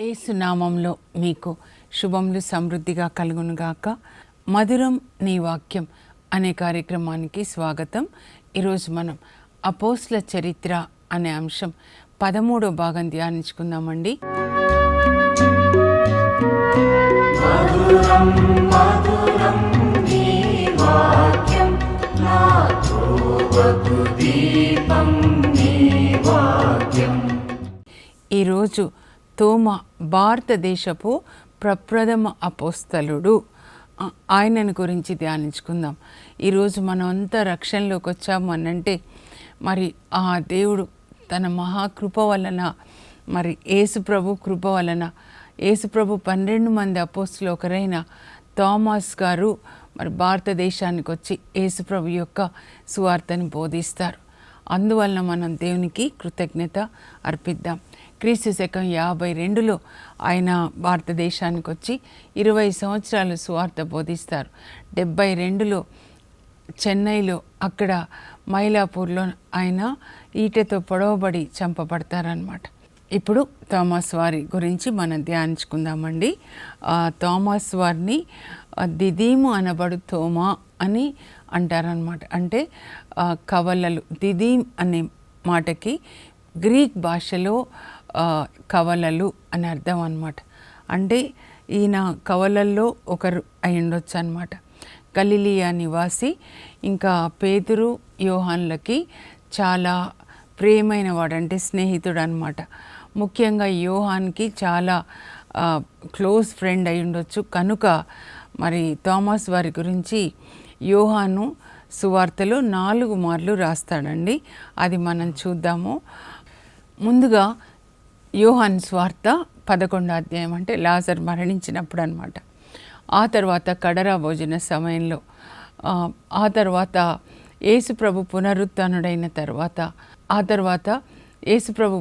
ఏసునామంలో మీకు శుభములు సమృద్ధిగా కలుగునుగాక మధురం నీ వాక్యం అనే కార్యక్రమానికి స్వాగతం. ఈరోజు మనం అపోస్ల చరిత్ర అనే అంశం పదమూడో భాగం ధ్యానించుకుందామండి. ఈరోజు తోమ భారతదేశపు ప్రప్రథమ అపోస్తలుడు. ఆయనను గురించి ధ్యానించుకుందాం. ఈరోజు మనం అంతా రక్షణలోకి వచ్చాము అనంటే మరి ఆ దేవుడు తన మహాకృప వలన మరి యేసుప్రభు కృప వలన యేసుప్రభు పన్నెండు మంది అపోస్తులు ఒకరైన థామస్ గారు మరి భారతదేశానికి వచ్చి యేసుప్రభు యొక్క సువార్తని బోధిస్తారు. అందువలన మనం దేవునికి కృతజ్ఞత అర్పిద్దాం. క్రీస్తు శకం యాభై రెండులో ఆయన భారతదేశానికి వచ్చి ఇరవై సంవత్సరాలు సువార్త బోధిస్తారు. డెబ్బై రెండులో చెన్నైలో అక్కడ మైలాపూర్లో ఆయన ఈటతో పొడవబడి చంపబడతారనమాట ఇప్పుడు థామస్ వారి గురించి మనం ధ్యానించుకుందామండి. థామస్ వారిని దిదీము అనబడు తోమా అని అంటారనమాట అంటే కవలలు దిదీం అనే మాటకి గ్రీక్ భాషలో కవలలు అని అర్థం అనమాట అంటే ఈయన కవలల్లో ఒకరు అయి ఉండొచ్చు అనమాట గలిలియా నివాసి ఇంకా పేతురు యోహాన్లకి చాలా ప్రేమైన వాడు అంటే స్నేహితుడు అనమాట ముఖ్యంగా యోహాన్కి చాలా క్లోజ్ ఫ్రెండ్ అయి ఉండొచ్చు. కనుక మరి థామస్ వారి గురించి యోహాను సువార్తలో నాలుగు మార్లు రాస్తాడండి. అది మనం చూద్దాము. ముందుగా యోహాన్ స్వార్థ పదకొండో అధ్యాయం అంటే లాజర్ మరణించినప్పుడు అనమాట ఆ తర్వాత కడరా భోజన సమయంలో ఆ, తర్వాత యేసుప్రభు పునరుత్నుడైన తర్వాత ఆ తర్వాత యేసుప్రభు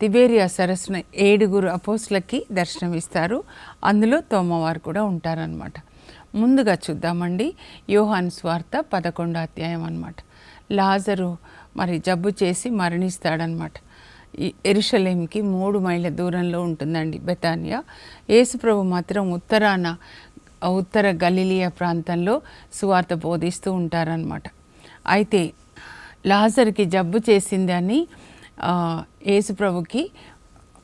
తిబేరియా సరస్సున ఏడుగురు అపోస్లకి దర్శనమిస్తారు. అందులో తోమవారు కూడా ఉంటారనమాట ముందుగా చూద్దామండి యోహాన్ స్వార్త పదకొండో అధ్యాయం అనమాట లాజరు మరి జబ్బు చేసి మరణిస్తాడనమాట ఎరుషలేంకి మూడు మైళ్ళ దూరంలో ఉంటుందండి బెతానియా. యేసుప్రభు మాత్రం ఉత్తరాన ఉత్తర గలీలియా ప్రాంతంలో సువార్త బోధిస్తూ ఉంటారనమాట అయితే లాజర్కి జబ్బు చేసిందని యేసుప్రభుకి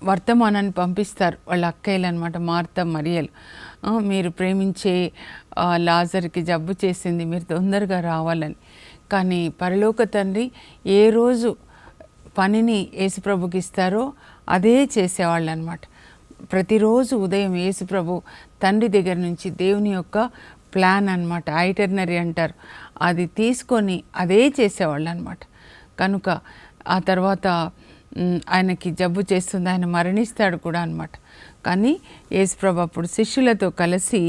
వర్తమానాన్ని పంపిస్తారు వాళ్ళ అక్కయ్యలు అనమాట మార్త మరియలు. మీరు ప్రేమించే లాజర్కి జబ్బు చేసింది మీరు తొందరగా రావాలని. కానీ పరలోక తండ్రి ఏ రోజు పనిని యేసుప్రభుకి ఇస్తారో అదే చేసేవాళ్ళు అనమాట ప్రతిరోజు ఉదయం యేసుప్రభు తండ్రి దగ్గర నుంచి దేవుని యొక్క ప్లాన్ అనమాట ఐటర్నరీ అంటారు. అది తీసుకొని అదే చేసేవాళ్ళు అనమాట కనుక ఆ తర్వాత ఆయనకి జబ్బు చేస్తుంది ఆయన మరణిస్తాడు కూడా అనమాట. కానీ యేసుప్రభు అప్పుడు శిష్యులతో కలిసి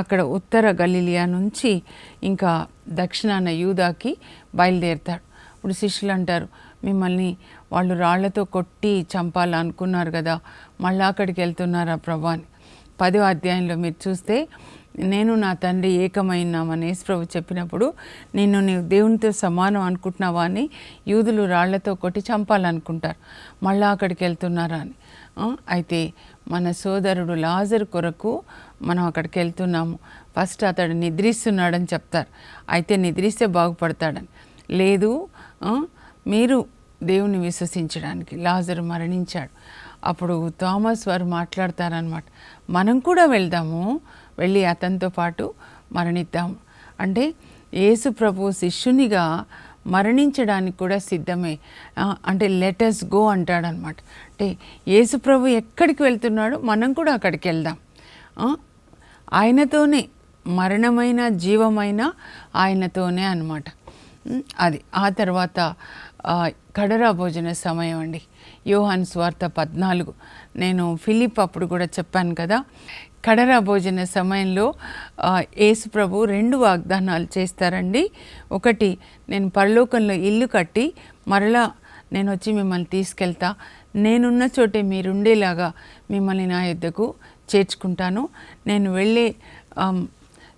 అక్కడ ఉత్తర గలీలియా నుంచి ఇంకా దక్షిణాన యూదాకి బయలుదేరుతాడు. ఇప్పుడు శిష్యులు అంటారు మిమ్మల్ని వాళ్ళు రాళ్ళతో కొట్టి చంపాలనుకున్నారు కదా మళ్ళీ అక్కడికి వెళ్తున్నారా ప్రభా అని పదో అధ్యాయంలో మీరు చూస్తే నేను నా తండ్రి ఏకమైనామని యేసుప్రభు చెప్పినప్పుడు నిన్ను నీ దేవునితో సమానం అనుకుంటున్నావా అని యూదులు రాళ్ళతో కొట్టి చంపాలనుకుంటారు. మళ్ళా అక్కడికి వెళ్తున్నారా అని. అయితే మన సోదరుడు లాజర్ కొరకు మనం అక్కడికి వెళ్తున్నాము. ఫస్ట్ అతడు నిద్రిస్తున్నాడని చెప్తారు. అయితే నిద్రిస్తే బాగుపడతాడని. లేదు మీరు దేవుని విశ్వసించడానికి లాజరు మరణించాడు. అప్పుడు థామస్ వారు మాట్లాడతారనమాట మనం కూడా వెళ్దాము వెళ్ళి అతనితో పాటు మరణిద్దాము అంటే యేసు ప్రభు శిష్యునిగా మరణించడానికి కూడా సిద్ధమే. అంటే లెటస్ గో అంటాడనమాట అంటే యేసు ప్రభు ఎక్కడికి వెళ్తున్నాడో మనం కూడా అక్కడికి వెళ్దాం. ఆయనతోనే మరణమైన జీవమైన ఆయనతోనే అనమాట అది. ఆ తర్వాత కడరా భోజన సమయం అండి. యోహాన్ స్వార్త పద్నాలుగు. నేను ఫిలిప్ అప్పుడు కూడా చెప్పాను కదా కడరా భోజన సమయంలో యేసు ప్రభు రెండు వాగ్దానాలు చేస్తారండి. ఒకటి నేను పరలోకంలో ఇల్లు కట్టి మరలా నేను వచ్చి మిమ్మల్ని తీసుకెళ్తా. నేనున్న చోటే మీరుండేలాగా మిమ్మల్ని నా యుద్ధకు చేర్చుకుంటాను. నేను వెళ్ళే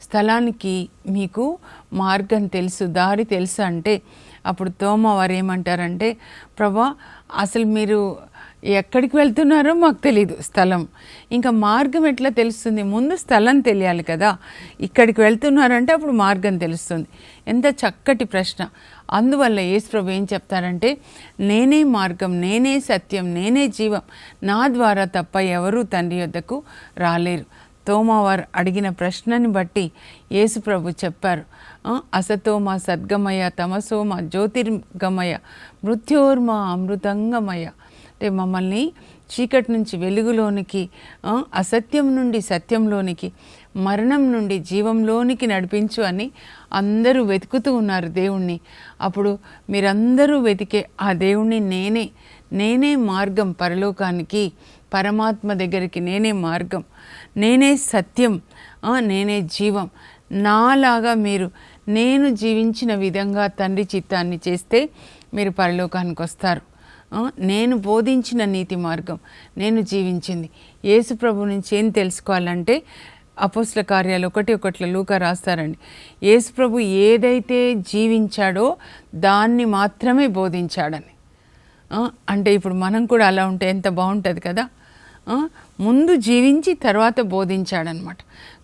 స్థలానికి మీకు మార్గం తెలుసు దారి తెలుసు అంటే అప్పుడు తోమ వారు ఏమంటారంటే ప్రభా అసలు మీరు ఎక్కడికి వెళ్తున్నారో మాకు తెలియదు స్థలం. ఇంకా మార్గం ఎట్లా తెలుస్తుంది? ముందు స్థలం తెలియాలి కదా. ఇక్కడికి వెళ్తున్నారంటే అప్పుడు మార్గం తెలుస్తుంది. ఎంత చక్కటి ప్రశ్న. అందువల్ల యేసుప్రభు ఏం చెప్తారంటే నేనే మార్గం నేనే సత్యం నేనే జీవం. నా ద్వారా తప్ప ఎవరూ తండ్రి వద్దకు రాలేరు. తోమావారు అడిగిన ప్రశ్నని బట్టి యేసుప్రభు చెప్పారు. అసతోమ సద్గమయ తమసోమ జ్యోతిర్గమయ మృత్యోర్మ అమృతంగమయ. అంటే మమ్మల్ని చీకటి నుంచి వెలుగులోనికి అసత్యం నుండి సత్యంలోనికి మరణం నుండి జీవంలోనికి నడిపించు అని అందరూ వెతుకుతూ ఉన్నారు దేవుణ్ణి. అప్పుడు మీరందరూ వెతికే ఆ దేవుణ్ణి నేనే నేనే మార్గం పరలోకానికి పరమాత్మ దగ్గరికి నేనే మార్గం నేనే సత్యం నేనే జీవం. నాలాగా మీరు నేను జీవించిన విధంగా తండ్రి చిత్తాన్ని చేస్తే మీరు పరలోకానికి వస్తారు. నేను బోధించిన నీతి మార్గం నేను జీవించింది. యేసుప్రభు నుంచి ఏం తెలుసుకోవాలంటే అపోస్ల కార్యాలు ఒకటి ఒకటిలో లూక రాస్తారండి. యేసుప్రభు ఏదైతే జీవించాడో దాన్ని మాత్రమే బోధించాడని. అంటే ఇప్పుడు మనం కూడా అలా ఉంటే ఎంత బాగుంటుంది కదా? ముందు జీవించి తర్వాత బోధించాడనమాట.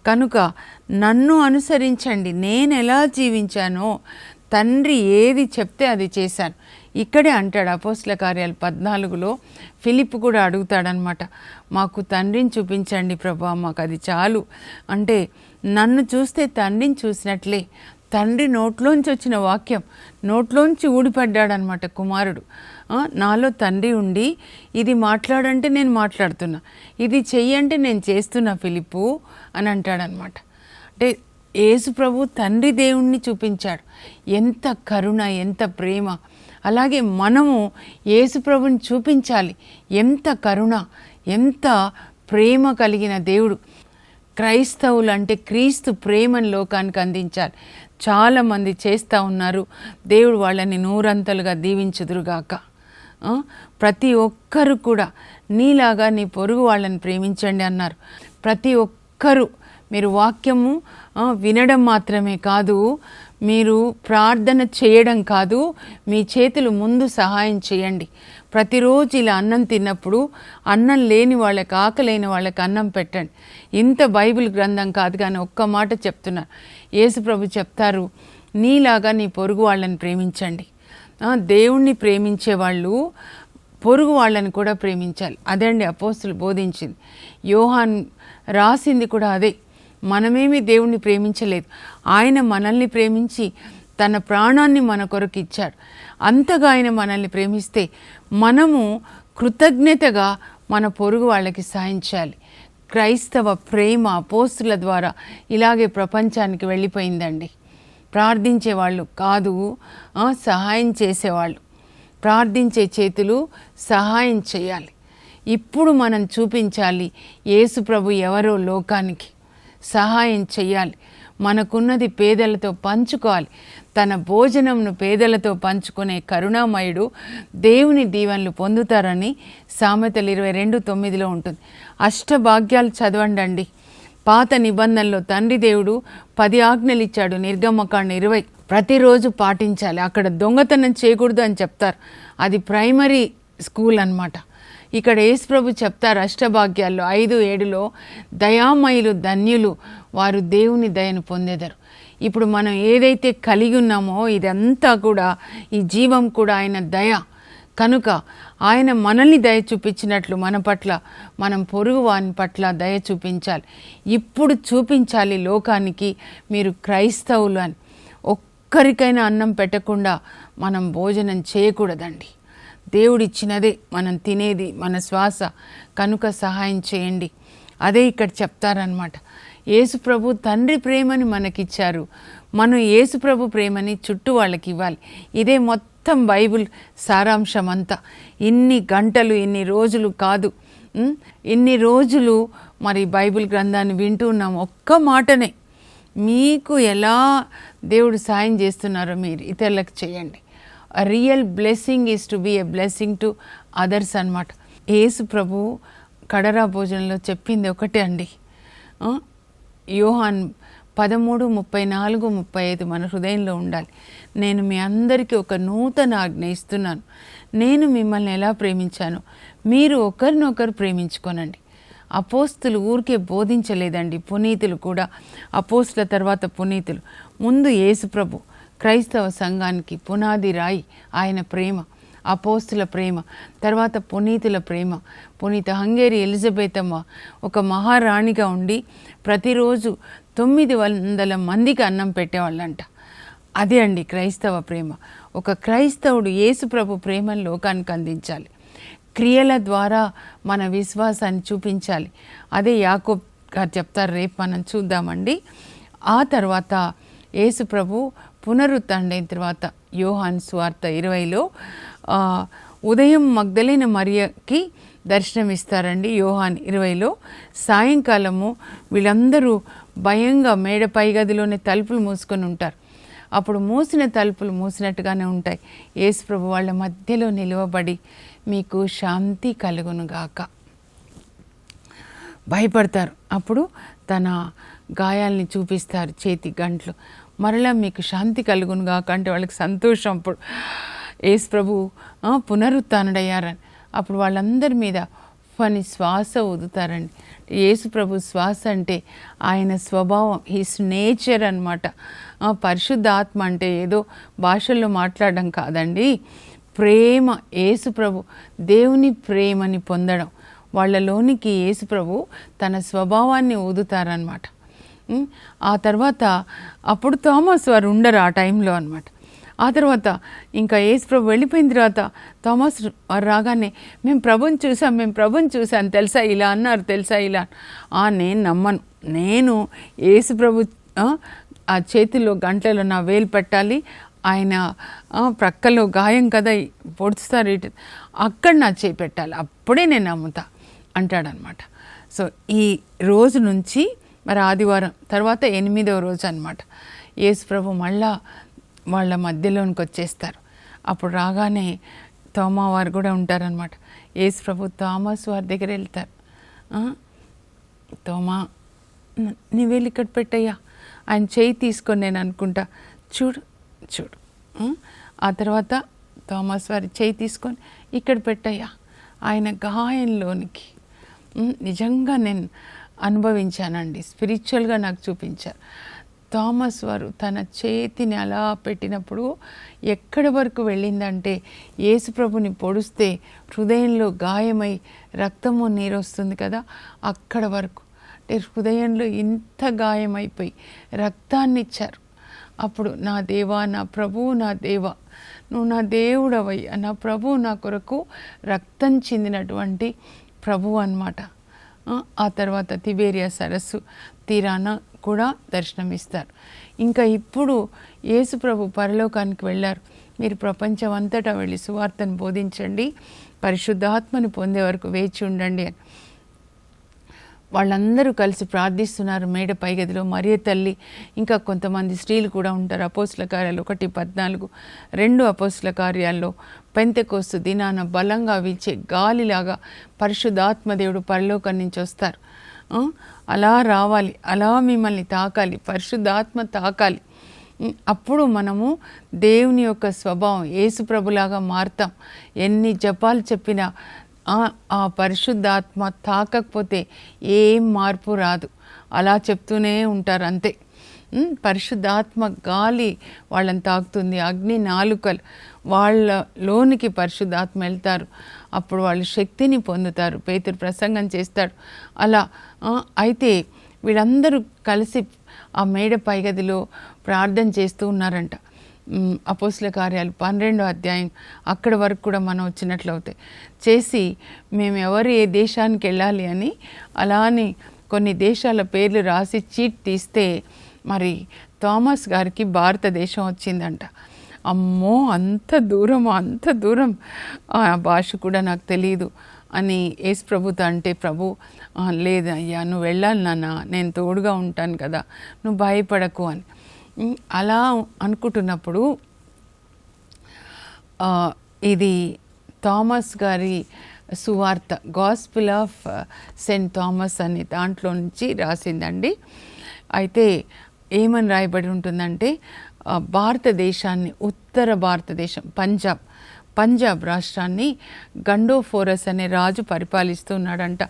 కనుక నన్ను అనుసరించండి. నేను ఎలా జీవించానో తండ్రి ఏది చెప్తే అది చేశాను. ఇక్కడే అంటాడు అపోస్ల కార్యాలు పద్నాలుగులో ఫిలిప్ కూడా అడుగుతాడనమాట. మాకు తండ్రిని చూపించండి ప్రభా మాకు అది చాలు. అంటే నన్ను చూస్తే తండ్రిని చూసినట్లే. తండ్రి నోట్లోంచి వచ్చిన వాక్యం నోట్లోంచి ఊడిపడ్డాడనమాట కుమారుడు. నాలో తండ్రి ఉండి ఇది మాట్లాడంటే నేను మాట్లాడుతున్నా. ఇది చెయ్యంటే నేను చేస్తున్నా ఫిలిపు అని అంటాడనమాట. అంటే యేసు ప్రభు తండ్రి దేవుణ్ణి చూపించాడు. ఎంత కరుణ ఎంత ప్రేమ. అలాగే మనము యేసు ప్రభుని చూపించాలి. ఎంత కరుణ ఎంత ప్రేమ కలిగిన దేవుడు. క్రైస్తవులు అంటే క్రీస్తు ప్రేమను లోకానికి అందించాలి. చాలామంది చేస్తూ ఉన్నారు. దేవుడు వాళ్ళని నూరంతలుగా దీవించుదురుగాక. ప్రతి ఒక్కరు కూడా నీలాగా నీ పొరుగు వాళ్ళని ప్రేమించండి అన్నారు. ప్రతి ఒక్కరూ మీరు వాక్యము వినడం మాత్రమే కాదు మీరు ప్రార్థన చేయడం కాదు మీ చేతులు ముందు సహాయం చేయండి. ప్రతిరోజు ఇలా అన్నం తిన్నప్పుడు అన్నం లేని వాళ్ళకి ఆకలేని వాళ్ళకి అన్నం పెట్టండి. ఇంత బైబిల్ గ్రంథం కాదు కానీ ఒక్క మాట చెప్తున్నారు యేసుప్రభు చెప్తారు నీలాగా నీ పొరుగు వాళ్ళని ప్రేమించండి. దేవుణ్ణి ప్రేమించే వాళ్ళు పొరుగు వాళ్ళని కూడా ప్రేమించాలి. అదే అండి అపోస్తులు బోధించింది. యోహాన్ రాసింది కూడా అదే. మనమేమి దేవుణ్ణి ప్రేమించలేదు. ఆయన మనల్ని ప్రేమించి తన ప్రాణాన్ని మన కొరకు ఇచ్చాడు. అంతగా ఆయన మనల్ని ప్రేమిస్తే మనము కృతజ్ఞతగా మన పొరుగు వాళ్ళకి సాయం చేయాలి. క్రైస్తవ ప్రేమ పోస్టుల ద్వారా ఇలాగే ప్రపంచానికి వెళ్ళిపోయిందండి. ప్రార్థించే వాళ్ళు కాదు సహాయం చేసేవాళ్ళు. ప్రార్థించే చేతులు సహాయం చేయాలి. ఇప్పుడు మనం చూపించాలి యేసు ప్రభు ఎవరో లోకానికి. సహాయం చేయాలి. మనకున్నది పేదలతో పంచుకోవాలి. తన భోజనంను పేదలతో పంచుకునే కరుణామయుడు దేవుని దీవెనలు పొందుతారని సామెతలు ఇరవై రెండు తొమ్మిదిలో ఉంటుంది. అష్టభాగ్యాలు చదవండి పాత నిబంధనలో తండ్రి దేవుడు పది ఆజ్ఞలు ఇచ్చాడు నిర్గమకాండ ఇరవై. ప్రతిరోజు పాటించాలి. అక్కడ దొంగతనం చేయకూడదు అని చెప్తారు. అది ప్రైమరీ స్కూల్ అన్నమాట. ఇక్కడ యేసుప్రభు చెప్తారు అష్టభాగ్యాల్లో ఐదు ఏడులో దయామయులు ధన్యులు వారు దేవుని దయను పొందెదరు. ఇప్పుడు మనం ఏదైతే కలిగి ఉన్నామో ఇదంతా కూడా ఈ జీవం కూడా ఆయన దయ. కనుక ఆయన మనల్ని దయ చూపించినట్లు మన పట్ల మనం పొరుగు వాని పట్ల దయ చూపించాలి. ఇప్పుడు చూపించాలి లోకానికి మీరు క్రైస్తవులు అని. ఒక్కరికైనా అన్నం పెట్టకుండా మనం భోజనం చేయకూడదండి. దేవుడిచ్చినదే మనం తినేది మన శ్వాస కనుక సహాయం చేయండి. అదే ఇక్కడ చెప్తారనమాట యేసు ప్రభు తండ్రి ప్రేమని మనకిచ్చారు. మనం యేసు ప్రభు ప్రేమని చుట్టూ వాళ్ళకి ఇవ్వాలి ఇదే మొత్తం మొత్తం బైబిల్ సారాంశం అంతా ఇన్ని గంటలు ఇన్ని రోజులు కాదు. ఇన్ని రోజులు మరి బైబిల్ గ్రంథాన్ని వింటూ ఉన్నాం. ఒక్క మాటనే. మీకు ఎలా దేవుడు సాయం చేస్తున్నారో మీరు ఇతరులకు చేయండి. Real blessing is to be a blessing to others అనమాట యేసు ప్రభు కడరా భోజనంలో చెప్పింది ఒకటే అండి. యోహాన్ పదమూడు ముప్పై నాలుగు ముప్పై ఐదు మన హృదయంలో ఉండాలి. నేను మీ అందరికీ ఒక నూతన ఆజ్ఞ ఇస్తున్నాను. నేను మిమ్మల్ని ఎలా ప్రేమించాను మీరు ఒకరినొకరు ప్రేమించుకోనండి. అపోస్తులు ఊరికే బోధించలేదండి పునీతులు కూడా. అపోస్తుల తర్వాత పునీతులు. ముందు యేసుప్రభు క్రైస్తవ సంఘానికి పునాది రాయి ఆయన ప్రేమ అపోస్తుల ప్రేమ తర్వాత పునీతుల ప్రేమ. పునీత హంగేరి ఎలిజబెతమ్మ ఒక మహారాణిగా ఉండి ప్రతిరోజు తొమ్మిది వందల మందికి అన్నం పెట్టేవాళ్ళంట. అదే అండి క్రైస్తవ ప్రేమ. ఒక క్రైస్తవుడు యేసుప్రభు ప్రేమను లోకానికి అందించాలి. క్రియల ద్వారా మన విశ్వాసాన్ని చూపించాలి. అదే యాకోబ్ గారు చెప్తారు రేపు మనం చూద్దామండి. ఆ తర్వాత యేసుప్రభు పునరుత్డైన తర్వాత యోహాన్ స్వార్థ ఇరవైలో ఉదయం మగ్ధలైన మరియకి దర్శనమిస్తారండి యోహాన్ ఇరవైలో. సాయంకాలము వీళ్ళందరూ భయంగా మేడ పై గదిలోనే తలుపులు మూసుకొని ఉంటారు. అప్పుడు మూసిన తలుపులు మూసినట్టుగానే ఉంటాయి. యేసుప్రభు వాళ్ళ మధ్యలో నిలువబడి మీకు శాంతి కలుగునుగాక భయపడతారు. అప్పుడు తన గాయాల్ని చూపిస్తారు చేతి గంటలు. మరలా మీకు శాంతి కలుగునుగాక అంటే వాళ్ళకి సంతోషం అప్పుడు. యేసు ప్రభు పునరుత్డయ్యారని అప్పుడు వాళ్ళందరి మీద అని శ్వాస ఊదుతారండి. యేసు ప్రభు శ్వాస అంటే ఆయన స్వభావం హిస్ నేచర్ అనమాట పరిశుద్ధాత్మ అంటే ఏదో భాషల్లో మాట్లాడడం కాదండి. ప్రేమ యేసు ప్రభు దేవుని ప్రేమని పొందడం. వాళ్ళలోనికి యేసు ప్రభు తన స్వభావాన్ని ఊదుతారనమాట ఆ తర్వాత అప్పుడు థామస్ వారు ఉండరు ఆ టైంలో అనమాట ఆ తర్వాత ఇంకా యేసు ప్రభు వెళ్ళిపోయిన తర్వాత థామస్ వారు రాగానే మేము ప్రభుని చూసాం మేము ప్రభుని చూసాను తెలుసా ఇలా అన్నారు తెలుసా ఇలా ఆ నేను నమ్మను. నేను యేసు ప్రభు ఆ, చేతిలో గంటలో నా వేలు పెట్టాలి. ఆయన ప్రక్కలో గాయం కదా పొడుస్తారు ఇటు. అక్కడ నా చేయి పెట్టాలి. అప్పుడే నేను నమ్ముతా. అంటాడనమాట. సో ఈ రోజు నుంచి మరి ఆదివారం తర్వాత ఎనిమిదవ రోజు అనమాట. యేసు ప్రభు మళ్ళా వాళ్ళ మధ్యలోనికి వచ్చేస్తారు అప్పుడు రాగానే తోమా వారు కూడా ఉంటారనమాట యేసు ప్రభు థామస్ వారి దగ్గర వెళ్తారు తోమా న- నీ వేలు ఇక్కడ పెట్టయ్యా. ఆయన చేయి తీసుకొని నేను అనుకుంటా. చూడు చూడు. ఆ? తర్వాత థామస్ వారి చేయి తీసుకొని ఇక్కడ పెట్టయ్యా. ఆయన గాయంలోనికి. నిజంగా నేను అనుభవించానండి. స్పిరిచువల్గా నాకు చూపించారు. థామస్ వారు తన చేతిని అలా పెట్టినప్పుడు ఎక్కడి వరకు వెళ్ళిందంటే యేసుప్రభుని పొడిస్తే హృదయంలో గాయమై రక్తము నీరు వస్తుంది కదా అక్కడ వరకు. అంటే హృదయంలో ఇంత గాయమైపోయి రక్తాన్ని ఇచ్చారు. అప్పుడు నా దేవా నా ప్రభువు నా దేవ నువ్వు నా దేవుడవయ్యా నా ప్రభువు నా కొరకు రక్తం చెందినటువంటి ప్రభువు అనమాట ఆ, ఆ తర్వాత తిబేరియా సరస్సు తీరాన కూడా దర్శనమిస్తారు. ఇంకా ఇప్పుడు యేసుప్రభు పరలోకానికి వెళ్ళారు. మీరు ప్రపంచం అంతటా వెళ్ళి సువార్తను బోధించండి పరిశుద్ధాత్మని పొందే వరకు వేచి ఉండండి అని. వాళ్ళందరూ కలిసి ప్రార్థిస్తున్నారు మేడ పైగదిలో మరియ తల్లి. ఇంకా కొంతమంది స్త్రీలు కూడా ఉంటారు. అపోస్ల కార్యాలు ఒకటి పద్నాలుగు రెండు అపోస్ల కార్యాల్లో పెంతెకోస్తు దినాన బలంగా వీల్చే గాలిలాగా పరిశుద్ధాత్మదేవుడు పరలోకం నుంచి వస్తారు. అలా రావాలి. అలా మిమ్మల్ని తాకాలి. పరిశుద్ధాత్మ తాకాలి. అప్పుడు మనము దేవుని యొక్క స్వభావం ఏసుప్రభులాగా మారుతాం. ఎన్ని జపాలు చెప్పినా ఆ పరిశుద్ధాత్మ తాకకపోతే ఏం మార్పు రాదు. అలా చెప్తూనే ఉంటారు అంతే. పరిశుద్ధాత్మ గాలి వాళ్ళని తాకుతుంది. అగ్ని నాలుకలు వాళ్ళ లోనికి పరిశుద్ధాత్మ వెళ్తారు. అప్పుడు వాళ్ళు శక్తిని పొందుతారు. పేతురు ప్రసంగం చేస్తాడు. అలా అయితే వీళ్ళందరూ కలిసి ఆ మేడ పైగదిలో ప్రార్థన చేస్తూ ఉన్నారంట. అపోసుల అపోస్ల కార్యాలు పన్నెండో అధ్యాయం అక్కడ వరకు కూడా మనం వచ్చినట్లు అవుతాయి చేసి మేము ఎవరు ఏ దేశానికి వెళ్ళాలి అని అలా అని కొన్ని దేశాల పేర్లు రాసి చీట్ తీస్తే మరి థామస్ గారికి భారతదేశం వచ్చిందంట. అమ్మో అంత దూరం అంత దూరం ఆ భాష కూడా నాకు తెలియదు అని యేసు ప్రభుతో అంటే ప్రభు లేదయ్యా నువ్వు వెళ్ళాలి నాన్న నేను తోడుగా ఉంటాను కదా నువ్వు భయపడకు అని. అలా అనుకుంటున్నప్పుడు ఇది థామస్ గారి సువార్త గాస్పిల్ ఆఫ్ సెయింట్ థామస్ అనే దాంట్లో నుంచి రాసిందండి. అయితే ఏమని రాయబడి ఉంటుందంటే భారతదేశాన్ని ఉత్తర భారతదేశం పంజాబ్ పంజాబ్ రాష్ట్రాన్ని గండోఫోరస్ అనే రాజు పరిపాలిస్తూ ఉన్నాడంట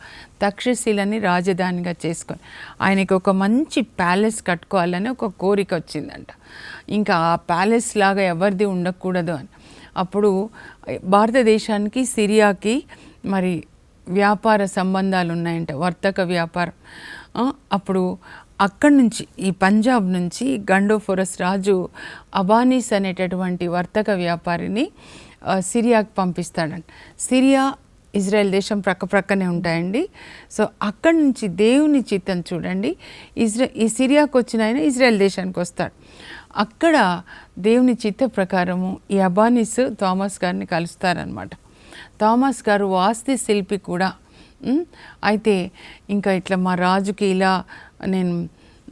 తక్షశిలని రాజధానిగా చేసుకొని ఆయనకి ఒక మంచి ప్యాలెస్ కట్టుకోవాలని ఒక కోరిక వచ్చిందంట. ఇంకా ఆ ప్యాలెస్ లాగా ఎవరిది ఉండకూడదు అని. అప్పుడు భారతదేశానికి సిరియాకి మరి వ్యాపార సంబంధాలు ఉన్నాయంట వర్తక వ్యాపారం. అప్పుడు అక్కడి నుంచి ఈ పంజాబ్ నుంచి గండోఫోరస్ రాజు అబానీస్ అనేటటువంటి వర్తక వ్యాపారిని సిరియాకి పంపిస్తాడని సిరియా ఇజ్రాయెల్ దేశం ప్రక్క ప్రక్కనే ఉంటాయండి. సో అక్కడి నుంచి దేవుని చిత్తం చూడండి. ఇజ్రా ఈ సిరియాకు వచ్చిన ఆయన ఇజ్రాయెల్ దేశానికి వస్తాడు. అక్కడ దేవుని చిత్త ప్రకారము ఈ అబానిస్ థామస్ గారిని కలుస్తారనమాట థామస్ గారు వాస్తి శిల్పి కూడా. అయితే ఇంకా ఇట్లా మా రాజుకి ఇలా నేను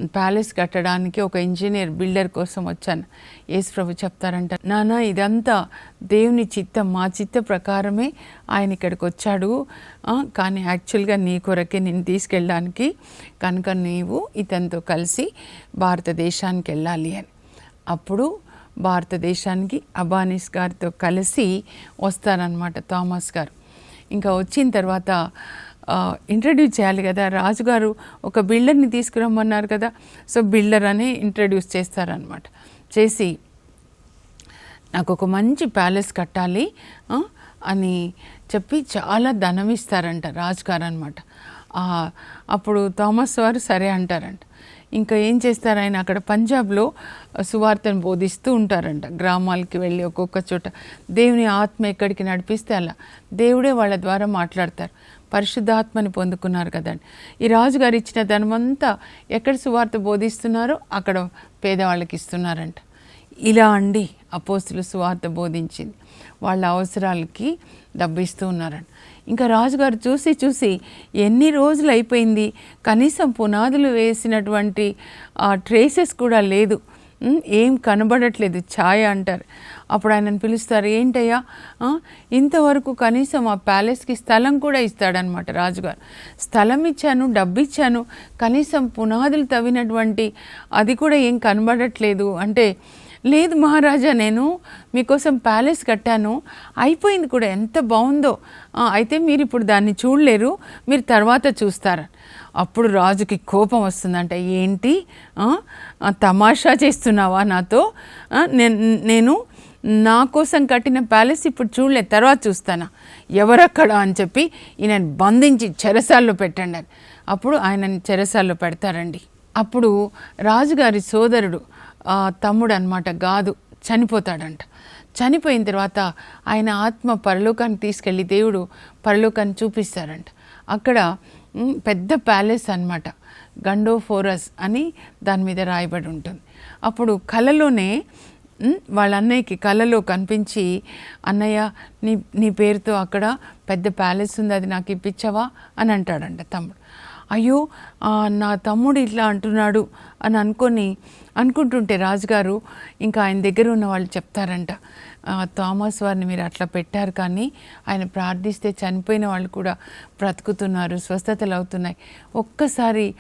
ప్యాలెస్ కట్టడానికి ఒక ఇంజనీర్ బిల్డర్ కోసం వచ్చాను. యేసు ప్రభు చెప్తారంట నానా ఇదంతా దేవుని చిత్తం. మా చిత్త ప్రకారమే ఆయన ఇక్కడికి వచ్చాడు. కానీ యాక్చువల్గా నీ కొరకే నేను తీసుకెళ్ళడానికి కనుక నీవు ఇతనితో కలిసి భారతదేశానికి వెళ్ళాలి అని. అప్పుడు భారతదేశానికి అబానిస్ గారితో కలిసి వస్తారనమాట థామస్ గారు. ఇంకా వచ్చిన తర్వాత ఇంట్రడ్యూస్ చేయాలి కదా. రాజుగారు ఒక బిల్డర్ని తీసుకురమ్మన్నారు కదా. సో బిల్డర్ అని ఇంట్రడ్యూస్ చేస్తారనమాట చేసి నాకు ఒక మంచి ప్యాలెస్ కట్టాలి అని చెప్పి చాలా ధనం ఇస్తారంట రాజుగారు అనమాట అప్పుడు థామస్ వారు సరే అంటారంట. ఇంకా ఏం చేస్తారు ఆయన? అక్కడ పంజాబ్లో సువార్తను బోధిస్తూ ఉంటారంట. గ్రామాలకి వెళ్ళి ఒక్కొక్క చోట దేవుని ఆత్మ ఎక్కడికి నడిపిస్తే అలా దేవుడే వాళ్ళ ద్వారా మాట్లాడతారు. పరిశుద్ధాత్మని పొందుకున్నారు కదండి. ఈ రాజుగారు ఇచ్చిన ధనమంతా ఎక్కడ సువార్త బోధిస్తున్నారో అక్కడ పేదవాళ్ళకి ఇస్తున్నారంట. ఇలా అండి అపోస్తులు సువార్త బోధించింది. వాళ్ళ అవసరాలకి డబ్బిస్తూ ఉన్నారంట. ఇంకా రాజుగారు చూసి చూసి ఎన్ని రోజులు అయిపోయింది? కనీసం పునాదులు వేసినటువంటి ట్రేసెస్ కూడా లేదు. ఏం కనబడట్లేదు. ఛాయ అంటారు. అప్పుడు ఆయనను పిలుస్తారు ఏంటయ్యా? ఇంతవరకు కనీసం ఆ ప్యాలెస్కి స్థలం కూడా ఇస్తాడనమాట రాజుగారు. స్థలం ఇచ్చాను డబ్బు ఇచ్చాను కనీసం పునాదులు తవ్వినటువంటి అది కూడా ఏం కనబడట్లేదు. అంటే లేదు మహారాజా నేను మీకోసం ప్యాలెస్ కట్టాను అయిపోయింది కూడా ఎంత బాగుందో. అయితే మీరు ఇప్పుడు దాన్ని చూడలేరు మీరు తర్వాత చూస్తారు. అప్పుడు రాజుకి కోపం వస్తుందంట ఏంటి? తమాషా చేస్తున్నావా నాతో? నేను నేను నా కోసం కట్టిన ప్యాలెస్ ఇప్పుడు చూడలేదు తర్వాత చూస్తానా. ఎవరక్కడ అని చెప్పి ఈయన బంధించి చెరసాల్లో పెట్టండి అని అప్పుడు ఆయనని చెరసాల్లో పెడతారండి. అప్పుడు రాజుగారి సోదరుడు తమ్ముడు అనమాట గాదు చనిపోతాడంట. చనిపోయిన తర్వాత ఆయన ఆత్మ పరలోకానికి తీసుకెళ్ళి దేవుడు పరలోకాన్ని చూపిస్తారంట. అక్కడ పెద్ద ప్యాలెస్ అన్నమాట. గండోఫోరస్ అని దాని మీద రాయబడి ఉంటుంది. అప్పుడు కళలోనే వాళ్ళ అన్నయ్యకి కళలో కనిపించి అన్నయ్య నీ నీ పేరుతో అక్కడ పెద్ద ప్యాలెస్ ఉంది అది నాకు ఇప్పించవా? అని అంటాడంట తమ్ముడు. అయ్యో నా తమ్ముడు ఇట్లా అంటున్నాడు అని అనుకొని అనుకుంటుంటే రాజుగారు ఇంకా ఆయన దగ్గర ఉన్న వాళ్ళు చెప్తారంట. థామస్ వారిని మీరు అట్లా పెట్టారు కానీ ఆయన ప్రార్థిస్తే చనిపోయిన వాళ్ళు కూడా బ్రతుకుతున్నారు స్వస్థతలు అవుతున్నాయి. ఒక్కసారి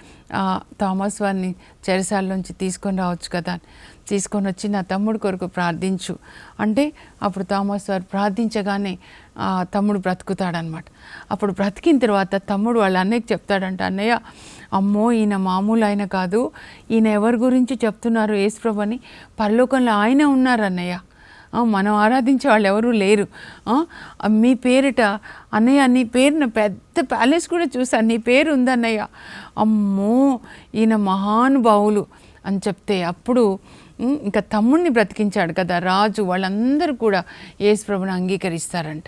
థామస్ వారిని చెరసాల్లోంచి తీసుకొని రావచ్చు కదా అని తీసుకొని వచ్చి నా తమ్ముడు కొరకు ప్రార్థించు. అంటే అప్పుడు థామస్ వారు ప్రార్థించగానే ఆ తమ్ముడు బ్రతుకుతాడనమాట. అప్పుడు బ్రతికిన తర్వాత తమ్ముడు వాళ్ళ అన్నయ్యకి చెప్తాడంట అన్నయ్య అమ్మో ఈయన మామూలు ఆయన కాదు. ఈయన ఎవరి గురించి చెప్తున్నారు యేసుప్రభు అని పరలోకంలో ఆయన ఉన్నారు అన్నయ్య. మనం ఆరాధించే వాళ్ళు ఎవరూ లేరు. మీ పేరిట అన్నయ్య నీ పేరున పెద్ద ప్యాలెస్ కూడా చూసాను నీ పేరు ఉందన్నయ్య. అమ్మో ఈయన మహానుభావులు అని చెప్తే అప్పుడు ఇంకా తమ్ముడిని బ్రతికించాడు కదా రాజు వాళ్ళందరూ కూడా యేసుప్రభుని అంగీకరిస్తారంట.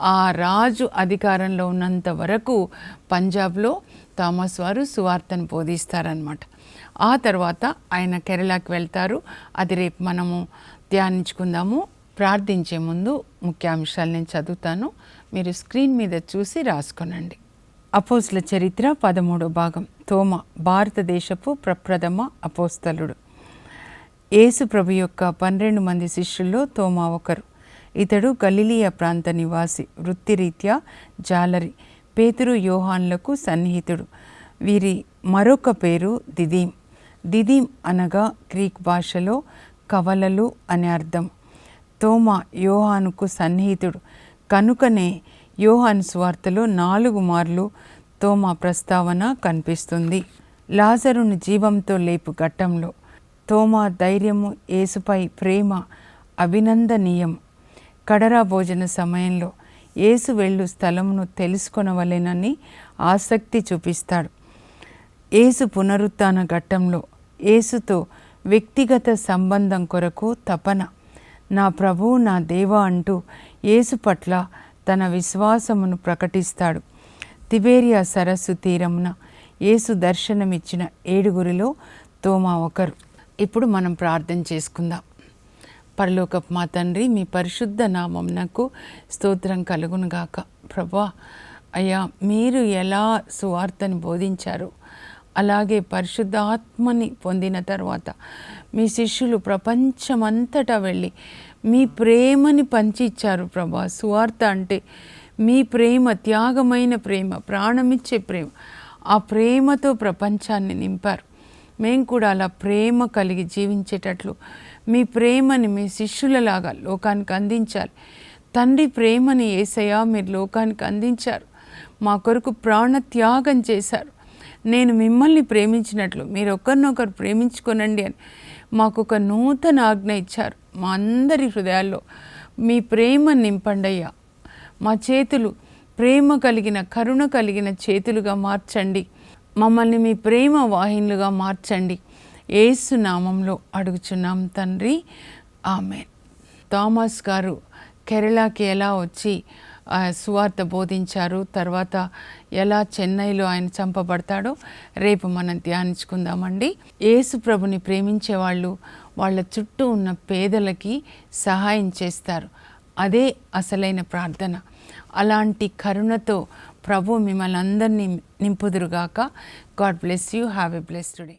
ఆ రాజు అధికారంలో ఉన్నంత వరకు పంజాబ్లో థామస్ వారు సువార్తను బోధిస్తారనమాట ఆ తర్వాత ఆయన కేరళకి వెళ్తారు. అది రేపు మనము ధ్యానించుకుందాము. ప్రార్థించే ముందు ముఖ్యాంశాలు నేను చదువుతాను. మీరు స్క్రీన్ మీద చూసి రాసుకోనండి. అపోస్ల చరిత్ర పదమూడో భాగం. తోమ భారతదేశపు ప్రప్రథమ అపోస్తలుడు. యేసు ప్రభు యొక్క పన్నెండు మంది శిష్యుల్లో తోమా ఒకరు. ఇతడు గలిలియ ప్రాంత నివాసి వృత్తిరీత్యా జాలరి పేతురు యోహాన్లకు సన్నిహితుడు. వీరి మరొక పేరు దిదీం దిదీం అనగా గ్రీక్ భాషలో కవలలు అనే అర్థం. తోమా యోహానుకు సన్నిహితుడు. కనుకనే యోహాన్ స్వార్తలో నాలుగు మార్లు తోమా ప్రస్తావన కనిపిస్తుంది. లాజరును జీవంతో లేపు ఘట్టంలో తోమా ధైర్యము ఏసుపై ప్రేమ అభినందనీయం. కడరా భోజన సమయంలో ఏసు వెళ్ళు స్థలమును తెలుసుకొనవలెనని ఆసక్తి చూపిస్తాడు. ఏసు పునరుత్న ఘట్టంలో ఏసుతో వ్యక్తిగత సంబంధం కొరకు తపన. నా ప్రభువు నా దేవా అంటూ యేసు పట్ల తన విశ్వాసమును ప్రకటిస్తాడు. తిబేరియా సరస్సు తీరమున యేసు దర్శనమిచ్చిన ఏడుగురిలో తోమా ఒకరు. ఇప్పుడు మనం ప్రార్థన చేసుకుందాం. పరలోకపు మా తండ్రి మీ పరిశుద్ధ నామం నాకు స్తోత్రం కలుగునుగాక. ప్రభా అయ్యా మీరు ఎలా సువార్తను బోధించారు? అలాగే పరిశుద్ధాత్మని పొందిన తర్వాత మీ శిష్యులు ప్రపంచమంతటా వెళ్ళి మీ ప్రేమని పంచి ఇచ్చారు ప్రభా. సువార్త అంటే మీ ప్రేమ త్యాగమైన ప్రేమ ప్రాణమిచ్చే ప్రేమ. ఆ ప్రేమతో ప్రపంచాన్ని నింపారు. మేము కూడా అలా ప్రేమ కలిగి జీవించేటట్లు మీ ప్రేమని మీ శిష్యులలాగా లోకానికి అందించాలి. తండ్రి ప్రేమని ఏసయ్యా మీరు లోకానికి అందించారు. మా కొరకు ప్రాణ త్యాగం చేశారు. నేను మిమ్మల్ని ప్రేమించినట్లు మీరు ఒకరినొకరు ప్రేమించుకొనండి అని మాకు ఒక నూతన ఆజ్ఞ ఇచ్చారు మా అందరి హృదయాల్లో. మీ ప్రేమ నింపండయ్యా. మా చేతులు ప్రేమ కలిగిన కరుణ కలిగిన చేతులుగా మార్చండి. మమ్మల్ని మీ ప్రేమ వాహినులుగా మార్చండి. ఏసు నామంలో అడుగుచున్నాం తండ్రి. ఆమె థామస్ గారు కేరళకి ఎలా వచ్చి సువార్త బోధించారు తర్వాత ఎలా చెన్నైలో ఆయన చంపబడతాడో రేపు మనం ధ్యానించుకుందామండి. యేసు ప్రభుని ప్రేమించే వాళ్ళు వాళ్ళ చుట్టూ ఉన్న పేదలకి సహాయం చేస్తారు. అదే అసలైన ప్రార్థన. అలాంటి కరుణతో ప్రభు మిమ్మల్ని అందరినీ నింపుదురుగాక. God bless you have a bless today